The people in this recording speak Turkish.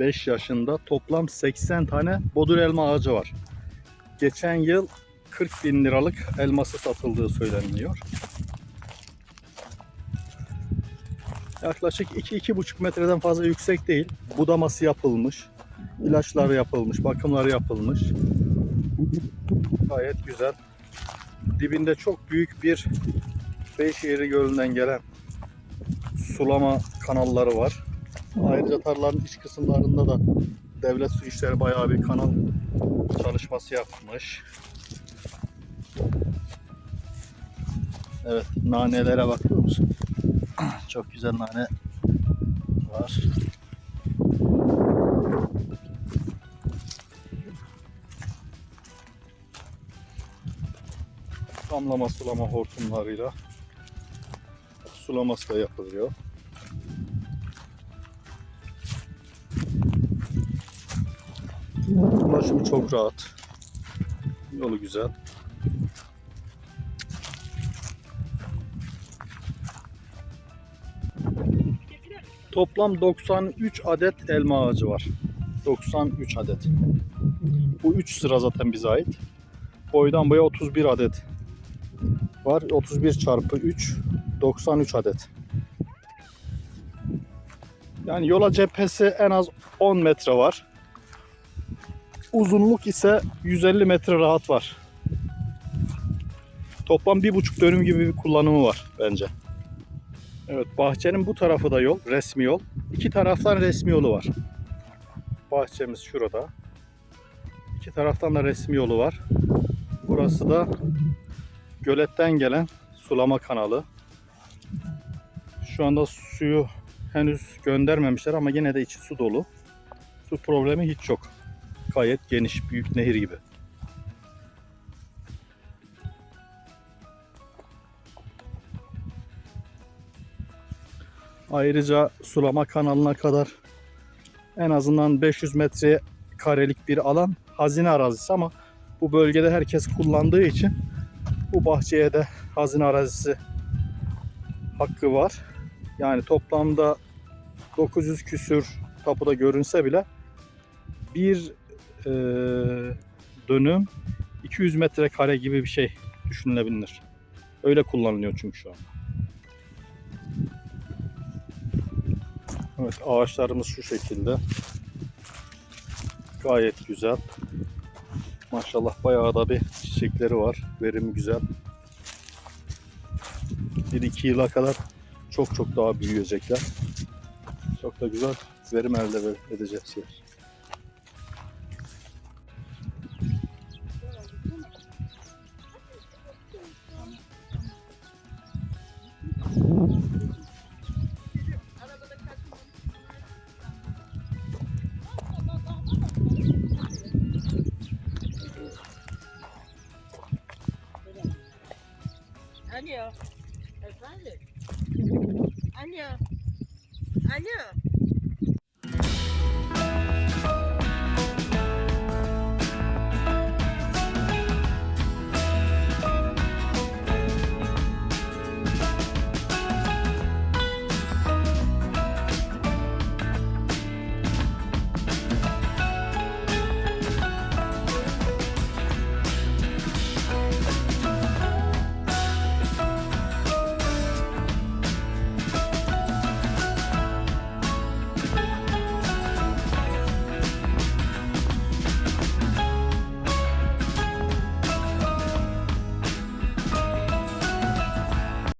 5 yaşında toplam 80 tane bodur elma ağacı var. Geçen yıl 40 bin liralık elması satıldığı söyleniyor. Yaklaşık 2-2,5 metreden fazla yüksek değil. Budaması yapılmış. ilaçları yapılmış, bakımları yapılmış. Gayet güzel. Dibinde çok büyük bir Beyşehir Gölü'nden gelen sulama kanalları var. Ayrıca tarlanın iç kısımlarında da devlet su işleri bayağı bir kanal çalışması yapmış. Evet, nanelere bakıyor musun? Çok güzel nane var. Damlama sulama hortumlarıyla sulaması da yapılıyor. Ulaşımı çok rahat. Yolu güzel. Toplam 93 adet elma ağacı var. 93 adet. Bu 3 sıra zaten bize ait. Boydan boya 31 adet var. 31 çarpı 3 93 adet. Yani yola cephesi en az 10 metre var. Uzunluk ise 150 metre rahat var. Toplam bir buçuk dönüm gibi bir kullanımı var bence. Evet bahçenin bu tarafı da yol, resmi yol. İki taraftan resmi yolu var. Bahçemiz şurada. İki taraftan da resmi yolu var. Burası da göletten gelen sulama kanalı. Şu anda suyu henüz göndermemişler ama yine de içi su dolu. Su problemi hiç yok. Gayet geniş, büyük nehir gibi. Ayrıca sulama kanalına kadar en azından 500 metre karelik bir alan hazine arazisi ama bu bölgede herkes kullandığı için bu bahçeye de hazine arazisi hakkı var. Yani toplamda 900 küsür tapuda görünse bile bir e, dönüm 200 metrekare gibi bir şey düşünülebilir. Öyle kullanılıyor çünkü şu an. Evet ağaçlarımız şu şekilde. Gayet güzel. Maşallah bayağı da bir çiçekleri var. Verimi güzel. 1-2 yıla kadar çok çok daha büyüyecekler. Çok da güzel verim elde edeceğiz. Alo. Efendim? Alo. Alo.